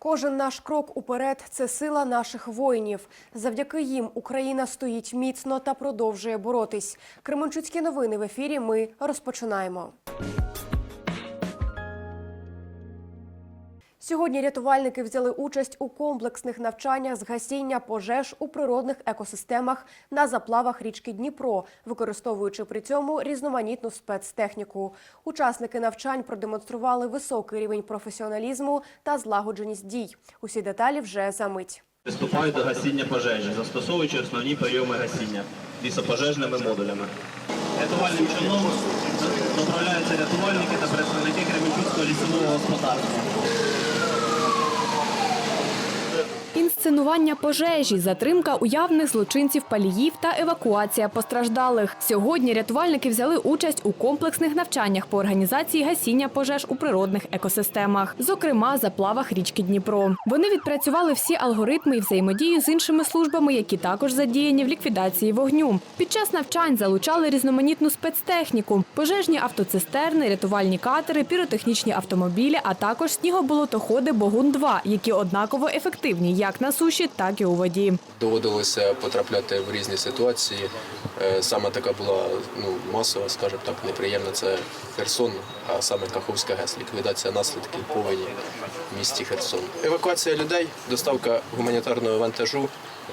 Кожен наш крок уперед це сила наших воїнів. Завдяки їм Україна стоїть міцно та продовжує боротись. Кременчуцькі новини в ефірі. Ми розпочинаємо. Сьогодні рятувальники взяли участь у комплексних навчаннях з гасіння пожеж у природних екосистемах на заплавах річки Дніпро, використовуючи при цьому різноманітну спецтехніку. Учасники навчань продемонстрували високий рівень професіоналізму та злагодженість дій. Усі деталі вже за мить. Приступають до гасіння пожежі, застосовуючи основні прийоми гасіння лісопожежними модулями. Рятувальним човном доправляються рятувальники та представники Кременчуцького лісового господарства. Інсценування пожежі, затримка уявних злочинців паліїв та евакуація постраждалих. Сьогодні рятувальники взяли участь у комплексних навчаннях по організації гасіння пожеж у природних екосистемах, зокрема заплавах річки Дніпро. Вони відпрацювали всі алгоритми і взаємодію з іншими службами, які також задіяні в ліквідації вогню. Під час навчань залучали різноманітну спецтехніку, пожежні автоцистерни, рятувальні катери, піротехнічні автомобілі, а також снігоболотоходи Богун-2, які однаково ефективні як на суші, так і у воді. доводилося потрапляти в різні ситуації. Е, Саме така була ну, масова, скажімо так, неприємна це Херсон, а саме Каховська ГЕС, ліквідація наслідків повені в місті Херсон. Евакуація людей, доставка гуманітарного вантажу,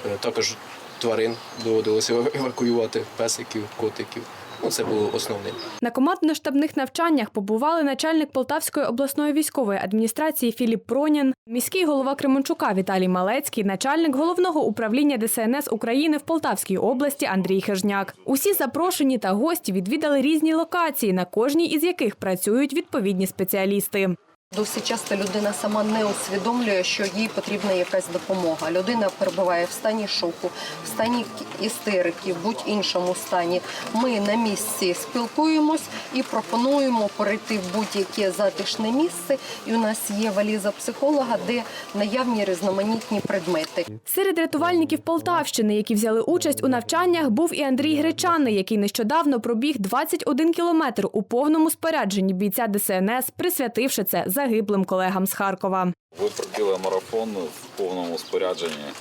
е, також тварин доводилося евакуювати, песиків, котиків. Ну, це було основним. На командно-штабних навчаннях побували начальник Полтавської обласної військової адміністрації Філіп Пронін, міський голова Кременчука Віталій Малецький, начальник головного управління ДСНС України в Полтавській області Андрій Хижняк. Усі запрошені та гості відвідали різні локації, на кожній із яких працюють відповідні спеціалісти. Досить часто людина сама не усвідомлює, що їй потрібна якась допомога. Людина перебуває в стані шоку, в стані істерики, в будь-іншому стані. Ми на місці спілкуємось і пропонуємо перейти в будь-яке затишне місце. І у нас є валіза психолога, де наявні різноманітні предмети. Серед рятувальників Полтавщини, які взяли участь у навчаннях, був і Андрій Гречаний, який нещодавно пробіг 21 кілометр у повному спорядженні бійця ДСНС, присвятивши це загиблим колегам з Харкова. Ви пробіли марафон в повному спорядженні.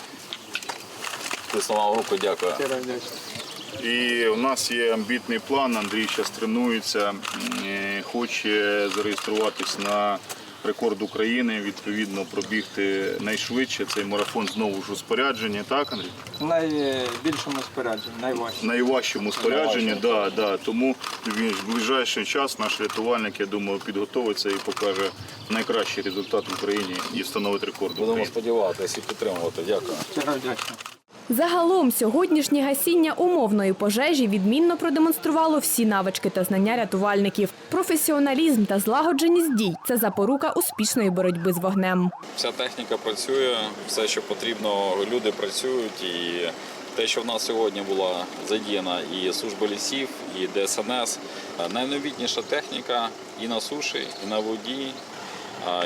Тиснула руку, дякую. І у нас є амбітний план. Андрій зараз тренується, хоче зареєструватись на рекорд України, відповідно пробігти найшвидше цей марафон знову ж у спорядженні. Так, Андрій? найбільшому спорядженні, найважче. Найважчому спорядженні, да, да. тому він в ближайший час наш рятувальник, я думаю, підготовиться і покаже найкращий результат в Україні і встановить рекорд Будемо України. сподіватися і підтримувати. Дякую. Щиро вдячний. Загалом сьогоднішнє гасіння умовної пожежі відмінно продемонструвало всі навички та знання рятувальників. Професіоналізм та злагодженість дій це запорука успішної боротьби з вогнем. Вся техніка працює, все, що потрібно, люди працюють. І те, що в нас сьогодні була задіяна і служба лісів, і ДСНС, найновітніша техніка і на суші, і на воді.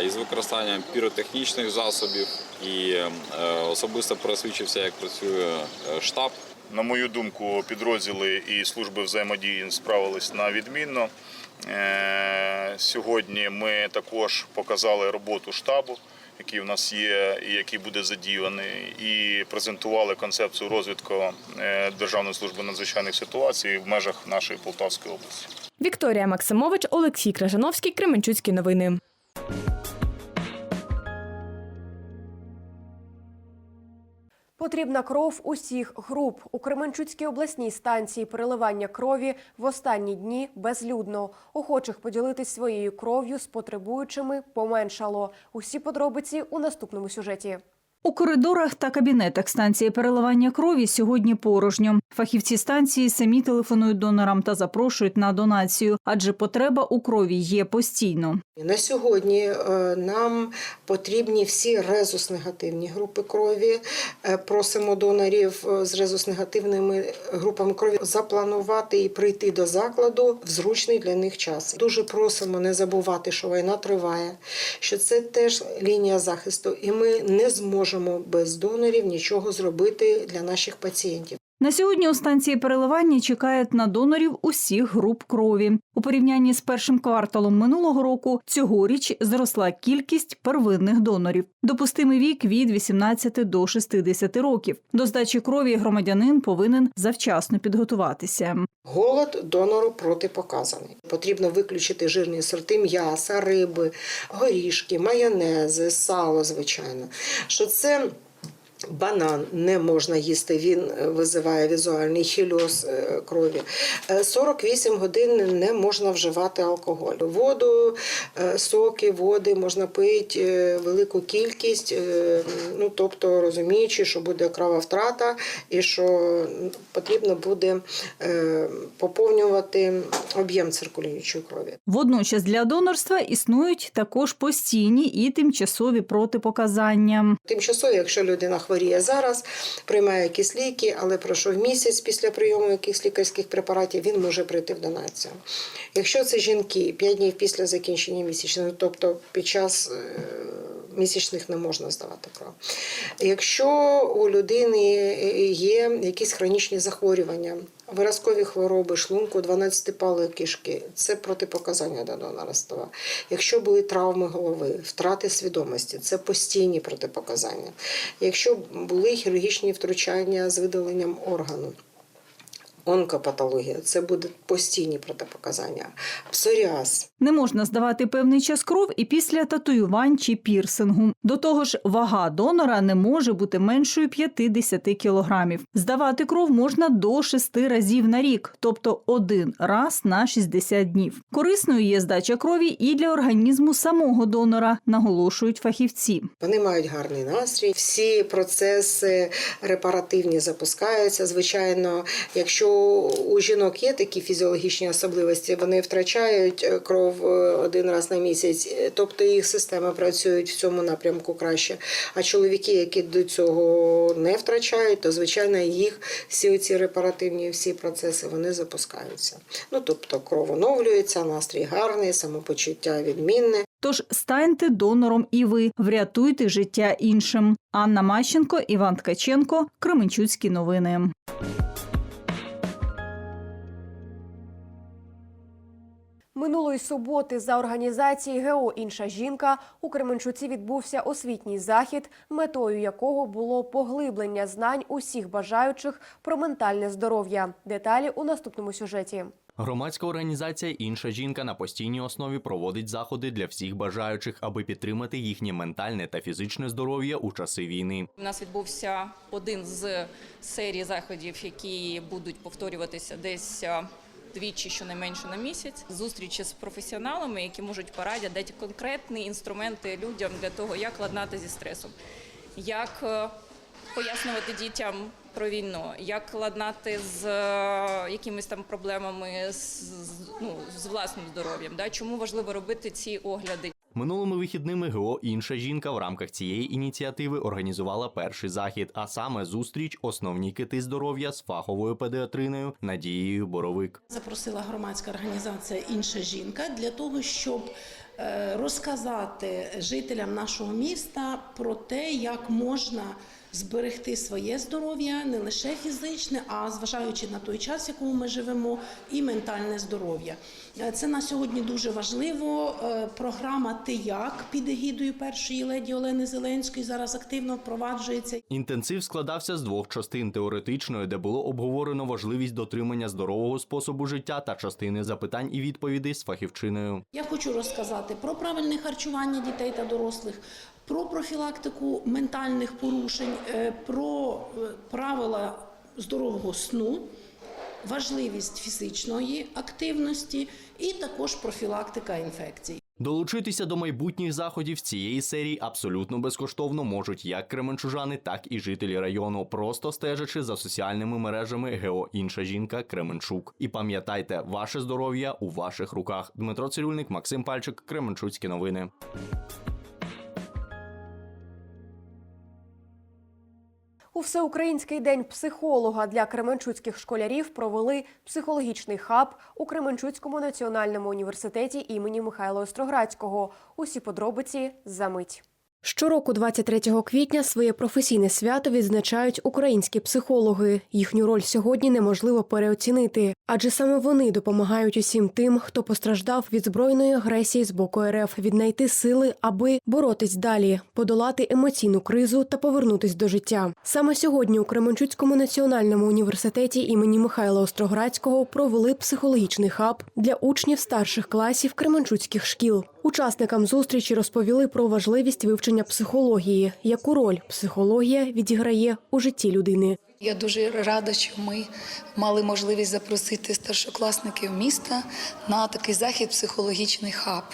Із використанням піротехнічних засобів і е, особисто пересвідчився, як працює е, штаб. На мою думку, підрозділи і служби взаємодії справились на відмінно. Е, Сьогодні ми також показали роботу штабу, який в нас є і який буде задіяний, і презентували концепцію розвитку Державної служби надзвичайних ситуацій в межах нашої Полтавської області. Вікторія Максимович, Олексій Крижановський, Кременчуцькі новини. Потрібна кров усіх груп. У Кременчуцькій обласній станції переливання крові в останні дні безлюдно. Охочих поділитись своєю кров'ю з потребуючими поменшало. Усі подробиці у наступному сюжеті. У коридорах та кабінетах станції переливання крові сьогодні порожньо. Фахівці станції самі телефонують донорам та запрошують на донацію, адже потреба у крові є постійно. На сьогодні е, нам потрібні всі резус-негативні групи крові. Е, Просимо донорів е, з резус-негативними групами крові запланувати і прийти до закладу в зручний для них час. Дуже просимо не забувати, що війна триває, що це теж лінія захисту, і ми не зможемо без донорів нічого зробити для наших пацієнтів. На сьогодні у станції переливання чекають на донорів усіх груп крові. У порівнянні з першим кварталом минулого року цьогоріч зросла кількість первинних донорів. Допустимий вік від 18 до 60 років. До здачі крові громадянин повинен завчасно підготуватися. Голод донору протипоказаний. Потрібно виключити жирні сорти м'яса, риби, горішки, майонези, сало, звичайно. Що це банан не можна їсти, він е, визиває візуальний хільоз е, крові. Е, 48 годин не можна вживати алкоголь. Воду, е, соки, води можна пити е, велику кількість, е, ну тобто розуміючи, що буде крововтрата і що потрібно буде е, поповнювати об'єм циркулюючої крові. Водночас для донорства існують також постійні і тимчасові протипоказання. Тимчасово, якщо людина хворіє зараз, приймає якісь ліки, але пройшов місяць після прийому якихось лікарських препаратів, він може прийти в донацію. Якщо це жінки 5 днів після закінчення місячного, тобто під час е, місячних не можна здавати кров. Якщо у людини є якісь хронічні захворювання, виразкові хвороби, шлунку, 12-палої кишки, це протипоказання до донорства. Якщо були травми голови, втрати свідомості, це постійні протипоказання. Якщо були хірургічні втручання з видаленням органу, онкопатологія, це будуть постійні протипоказання. Псоріаз, Не можна здавати певний час кров і після татуювань чи пірсингу. До того ж, вага донора не може бути меншою 50 кілограмів. Здавати кров можна до 6 разів на рік, тобто один раз на 60 днів. Корисною є здача крові і для організму самого донора, наголошують фахівці. Вони мають гарний настрій. Всі процеси репаративні запускаються. Звичайно, якщо у жінок є такі фізіологічні особливості, вони втрачають е, кров е, один раз на місяць, е, тобто їх системи працюють в цьому напрямку краще. А чоловіки, які до цього не втрачають, то звичайно їх всі ці репаративні всі процеси вони запускаються. Ну тобто кров оновлюється, настрій гарний, самопочуття відмінне. Тож станьте донором і ви врятуйте життя іншим. Анна Мащенко, Іван Ткаченко, Кременчуцькі новини. Минулої суботи за організації ГО Інша жінка у Кременчуці відбувся освітній захід, метою якого було поглиблення знань усіх бажаючих про ментальне здоров'я. Деталі у наступному сюжеті. Громадська організація Інша жінка на постійній основі проводить заходи для всіх бажаючих, аби підтримати їхнє ментальне та фізичне здоров'я у часи війни. У нас відбувся один з серії заходів, які будуть повторюватися десь двічі, щонайменше на місяць. Зустрічі з професіоналами, які можуть порадити дати конкретні інструменти людям для того, як ладнати зі стресом, як е, пояснювати дітям про війну, як ладнати з е, якимись там проблемами з- ну, з власним здоров'ям. Да? Чому важливо робити ці огляди? Минулими вихідними ГО Інша жінка в рамках цієї ініціативи організувала перший захід, а саме зустріч основні кити здоров'я з фаховою педіатриною Надією Боровик. Запросила громадська організація Інша жінка для того, щоб е, розказати жителям нашого міста про те, як можна зберегти своє здоров'я не лише фізичне, а зважаючи на той час, в якому ми живемо, і ментальне здоров'я. Е, Це на сьогодні дуже важливо. Е, Програма Ти як під егідою першої леді Олени Зеленської зараз активно впроваджується. Інтенсив складався з двох частин теоретичної, де було обговорено важливість дотримання здорового способу життя та частини запитань і відповідей з фахівчиною. Я хочу розказати про правильне харчування дітей та дорослих, про профілактику ментальних порушень, е, про е, правила здорового сну, важливість фізичної активності і також профілактика інфекцій. Долучитися до майбутніх заходів цієї серії абсолютно безкоштовно можуть як кременчужани, так і жителі району, просто стежачи за соціальними мережами ГЕО Інша жінка Кременчук. І пам'ятайте, ваше здоров'я у ваших руках. Дмитро Цирюльник, Максим Пальчик, Кременчуцькі новини. У всеукраїнський день психолога для кременчуцьких школярів провели психологічний хаб у Кременчуцькому національному університеті імені Михайла Остроградського. Усі подробиці за мить. Щороку, 23 квітня, своє професійне свято відзначають українські психологи. Їхню роль сьогодні неможливо переоцінити, адже саме вони допомагають усім тим, хто постраждав від збройної агресії з боку РФ, віднайти сили, аби боротись далі, подолати емоційну кризу та повернутись до життя. Саме сьогодні у Кременчуцькому національному університеті імені Михайла Остроградського провели психологічний хаб для учнів старших класів Кременчуцьких шкіл. Учасникам зустрічі розповіли про важливість вивчення психології, яку роль психологія відіграє у житті людини. Я дуже рада, що ми мали можливість запросити старшокласників міста на такий захід психологічний хаб,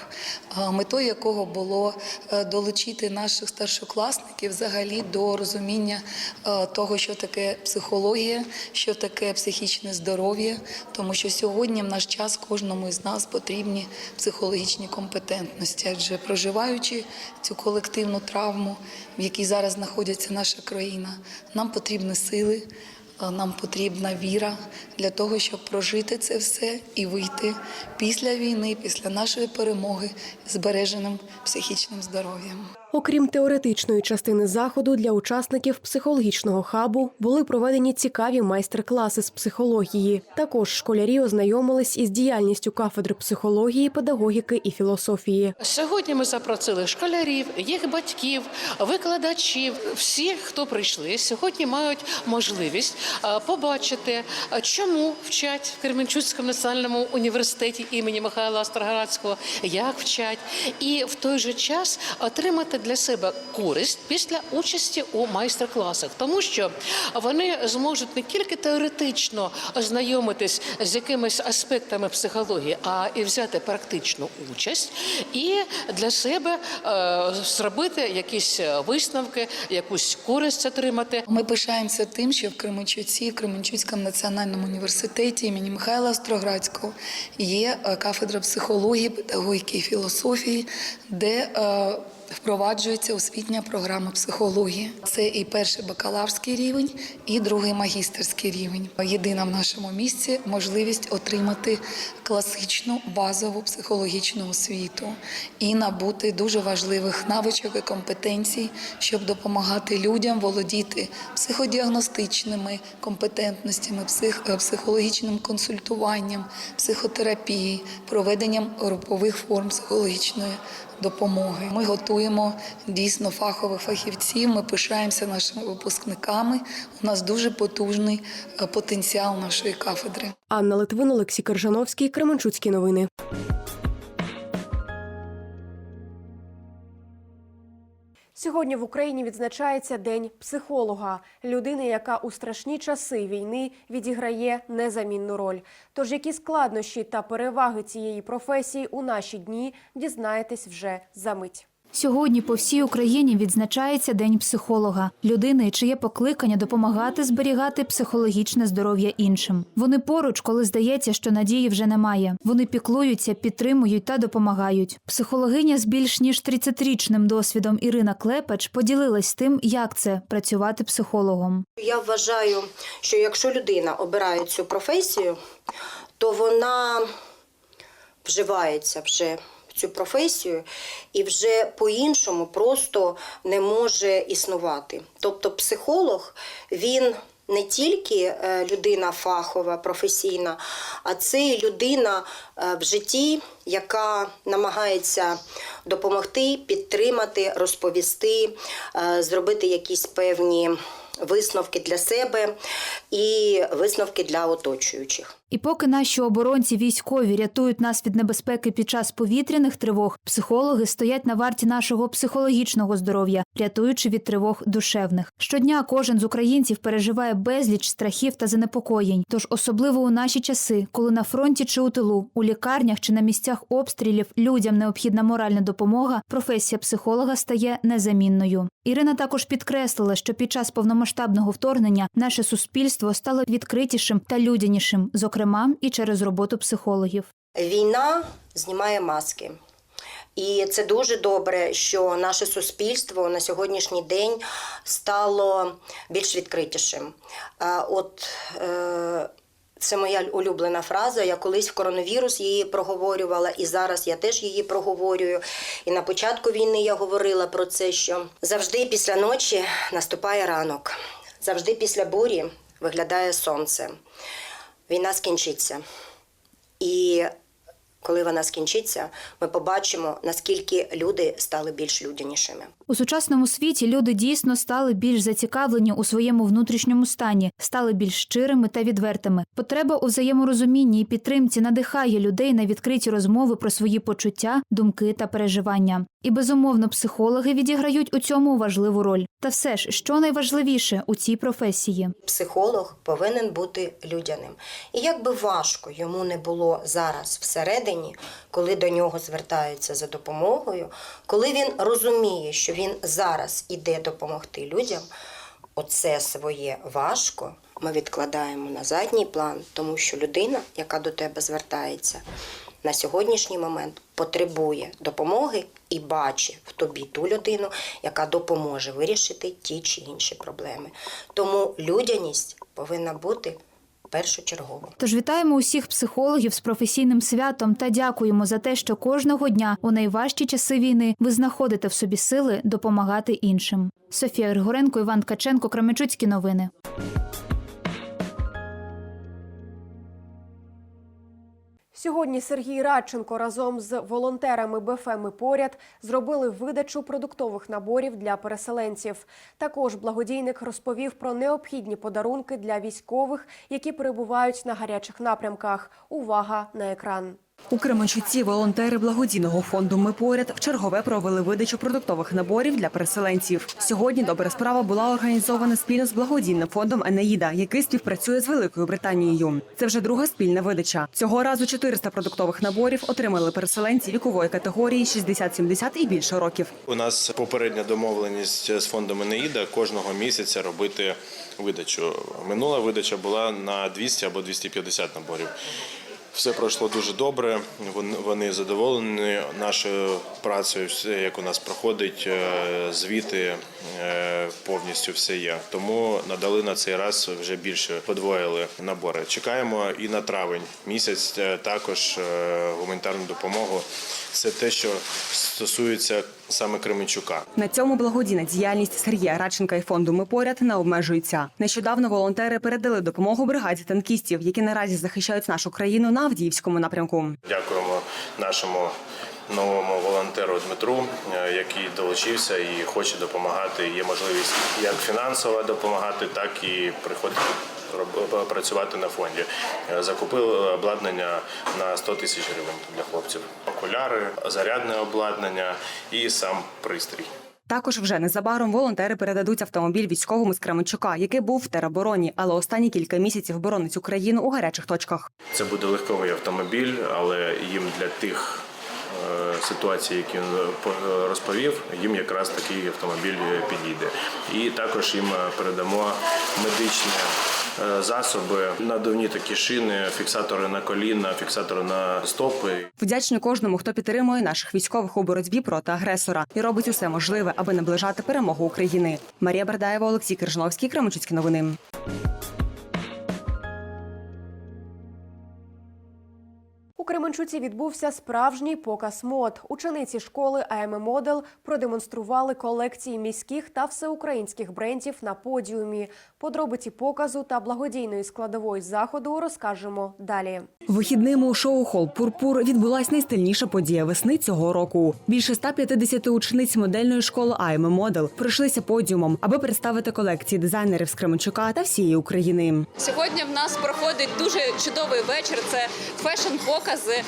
метою якого було е, долучити наших старшокласників взагалі до розуміння е, того, що таке психологія, що таке психічне здоров'я, тому що сьогодні в наш час кожному із нас потрібні психологічні компетентності, адже проживаючи цю колективну травму, в якій зараз знаходиться наша країна, нам потрібні сили. Е, Нам потрібна віра для того, щоб прожити це все і вийти після війни, після нашої перемоги збереженим психічним здоров'ям. Окрім теоретичної частини заходу, для учасників психологічного хабу були проведені цікаві майстер-класи з психології. Також школярі ознайомились із діяльністю кафедри психології, педагогіки і філософії. Сьогодні ми запросили школярів, їх батьків, викладачів. Всі, хто прийшли, сьогодні мають можливість побачити, чому вчать в Кременчуцькому національному університеті імені Михайла Остроградського, як вчать, і в той же час отримати для себе користь після участі у майстер-класах, тому що вони зможуть не тільки теоретично ознайомитись з якимись аспектами психології, а і взяти практичну участь і для себе е, зробити якісь висновки, якусь користь отримати. Ми пишаємося тим, що в Кременчуці, в Кременчуцькому національному університеті імені Михайла Остроградського є е, кафедра психології, педагогіки і філософії, де е, Впроваджується освітня програма психології. Це і перший бакалаврський рівень, і другий магістерський рівень. Єдина в нашому місці можливість отримати класичну базову психологічну освіту і набути дуже важливих навичок і компетенцій, щоб допомагати людям володіти психодіагностичними компетентностями, е, психологічним консультуванням, психотерапією, проведенням групових форм психологічної допомоги. Ми готуємо дійсно фахових фахівців. Ми пишаємося нашими випускниками. У нас дуже потужний е, потенціал нашої кафедри. Анна Литвин, Олексій Кержановський, Кременчуцькі новини. Сьогодні в Україні відзначається День психолога, людини, яка у страшні часи війни відіграє незамінну роль. Тож які складнощі та переваги цієї професії у наші дні дізнаєтесь вже за мить. Сьогодні по всій Україні відзначається День психолога, людини, чиє покликання допомагати зберігати психологічне здоров'я іншим. Вони поруч, коли здається, що надії вже немає. Вони піклуються, підтримують та допомагають. Психологиня з більш ніж 30-річним досвідом Ірина Клепач поділилась тим, як це працювати психологом. Я вважаю, що якщо людина обирає цю професію, то вона вживається вже цю професію і вже по-іншому просто не може існувати. Тобто психолог він. Не тільки е, людина фахова, професійна, а це людина е, в житті, яка намагається допомогти, підтримати, розповісти, е, зробити якісь певні висновки для себе і висновки для оточуючих. І поки наші оборонці військові рятують нас від небезпеки під час повітряних тривог, психологи стоять на варті нашого психологічного здоров'я, рятуючи від тривог душевних. Щодня кожен з українців переживає безліч страхів та занепокоєнь. Тож особливо у наші часи, коли на фронті чи у тилу, у лікарнях чи на місцях обстрілів людям необхідна моральна допомога, професія психолога стає незамінною. Ірина також підкреслила, що під час повномасштабного вторгнення наше суспільство стало відкритішим та людянішим, зокрема і через роботу психологів. Війна знімає маски. І це дуже добре, що наше суспільство на сьогоднішній день стало більш відкритішим. От е, Це моя улюблена фраза. Я колись в коронавірус її проговорювала, і зараз я теж її проговорюю. І на початку війни я говорила про це, що завжди після ночі наступає ранок, завжди після бурі виглядає сонце. Війна скінчиться. І коли вона скінчиться, ми побачимо, наскільки люди стали більш людянішими. У сучасному світі люди дійсно стали більш зацікавлені у своєму внутрішньому стані, стали більш щирими та відвертими. Потреба у взаєморозумінні і підтримці надихає людей на відкриті розмови про свої почуття, думки та переживання. І безумовно, психологи відіграють у цьому важливу роль. Та все ж, що найважливіше у цій професії? Психолог повинен бути людяним. І як би важко йому не було зараз всередині, коли до нього звертаються за допомогою, коли він розуміє, що він зараз іде допомогти людям, оце своє важко ми відкладаємо на задній план, тому що людина, яка до тебе звертається, на сьогоднішній момент потребує допомоги і бачить в тобі ту людину, яка допоможе вирішити ті чи інші проблеми. Тому людяність повинна бути першочергово. Тож вітаємо усіх психологів з професійним святом та дякуємо за те, що кожного дня у найважчі часи війни ви знаходите в собі сили допомагати іншим. Софія Григоренко, Іван Ткаченко, Кременчуцькі новини. Сьогодні Сергій Радченко разом з волонтерами БФМ і поряд зробили видачу продуктових наборів для переселенців. Також благодійник розповів про необхідні подарунки для військових, які перебувають на гарячих напрямках. Увага на екран. У Кременчуці волонтери благодійного фонду Ми поряд вчергове провели видачу продуктових наборів для переселенців. Сьогодні добра справа була організована спільно з благодійним фондом Енеїда, який співпрацює з Великою Британією. Це вже друга спільна видача. Цього разу 400 продуктових наборів отримали переселенці вікової категорії 60-70 і більше років. У нас попередня домовленість з фондом Енеїда кожного місяця робити видачу. Минула видача була на 200 або 250 наборів. Все пройшло дуже добре. Вон- Вони задоволені нашою працею, все як у нас проходить, е, звіти е, повністю все є. Тому надали на цей раз вже більше подвоїли набори. Чекаємо і на травень місяць е, також гуманітарну допомогу. Це те, що стосується саме Кременчука. На цьому благодійна діяльність Сергія Радченка і фонду Ми поряд не обмежується. Нещодавно волонтери передали допомогу бригаді танкістів, які наразі захищають нашу країну на Авдіївському напрямку. Дякуємо нашому новому волонтеру Дмитру, е, який долучився і хоче допомагати. Є можливість як фінансово допомагати, так і приходити працювати на фонді. Е, Закупили обладнання на 100 тисяч гривень для хлопців. Окуляри, зарядне обладнання і сам пристрій. Також вже незабаром волонтери передадуть автомобіль військовому з Кременчука, який був в теробороні, але останні кілька місяців боронить Україну у гарячих точках. Це буде легковий автомобіль, але їм для тих е, ситуацій, які він по- розповів, їм якраз такий автомобіль е, підійде. І також їм е, передамо медичні е, засоби, надувні такі шини, фіксатори на коліна, фіксатори на стопи. Вдячні кожному, хто підтримує наших військових у боротьбі проти агресора і робить усе можливе, аби наближати перемогу України. Марія Бердаєва, Олексій Кержновський, Кремчуцькі новини. Кременчуці відбувся справжній показ мод. Учениці школи АМ Модел продемонстрували колекції міських та всеукраїнських брендів на подіумі. Подробиці показу та благодійної складової заходу розкажемо далі. Вихідними у шоу Хол Пурпур відбулась найстильніша подія весни цього року. Більше 150 учениць модельної школи АМ Модел пройшлися подіумом, аби представити колекції дизайнерів з Кременчука та всієї України. Сьогодні в нас проходить дуже чудовий вечір. Це фешн-покази,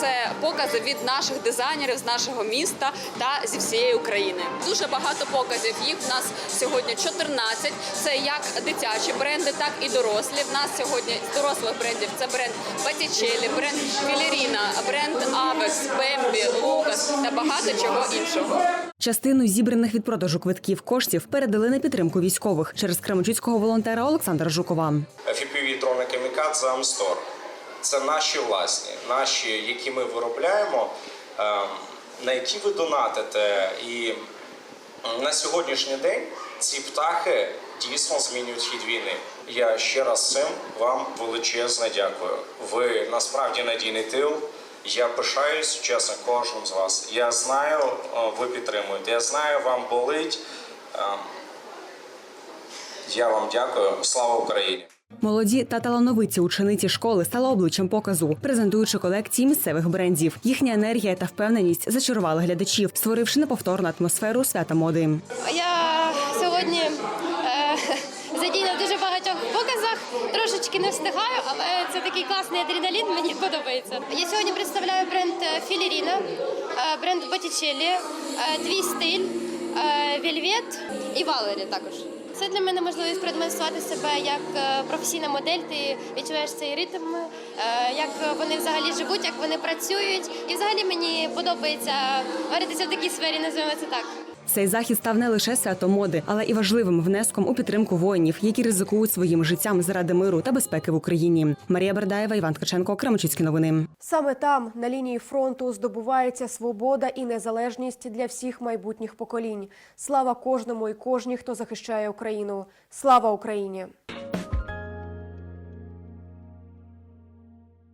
це покази від наших дизайнерів з нашого міста та зі всієї України. Дуже багато показів. Їх в нас сьогодні 14. Це як дитячі бренди, так і дорослі. В нас сьогодні з дорослих брендів це бренд Батічелі, бренд Філеріна, бренд Авекс, Бембі, Лукас та багато чого іншого. Частину зібраних від продажу квитків коштів передали на підтримку військових через кременчуцького волонтера Олександра Жукова. FPV дрони Камікадзе Амстор. Це наші власні, наші, які ми виробляємо, ем, на які ви донатите. І на сьогоднішній день ці птахи дійсно змінюють хід війни. Я ще раз цим вам величезне дякую. Ви насправді надійний тил. Я пишаюсь, чесно, кожним з вас. Я знаю, ви підтримуєте. Я знаю, вам болить. Е, Я вам дякую. Слава Україні! Молоді та талановиті учениці школи стали обличчям показу, презентуючи колекції місцевих брендів. Їхня енергія та впевненість зачарували глядачів, створивши неповторну атмосферу свята моди. Я сьогодні е, задіяна в дуже багатьох показах. Трошечки не встигаю, але це такий класний адреналін. Мені подобається. Я сьогодні представляю бренд Філіріна, бренд Боттічеллі, е, Твій стиль, е, Вельвет і Валері також. Це для мене можливість продемонструвати себе як е, професійна модель. Ти відчуваєш цей ритм, е, як вони взагалі живуть, як вони працюють. І взагалі мені подобається варитися в такій сфері, називаємо це так. Цей захід став не лише святом моди, але і важливим внеском у підтримку воїнів, які ризикують своїм життям заради миру та безпеки в Україні. Марія Бердаєва, Іван Ткаченко, Кременчуцькі новини. Саме там, на лінії фронту, здобувається свобода і незалежність для всіх майбутніх поколінь. Слава кожному і кожній, хто захищає Україну. Слава Україні!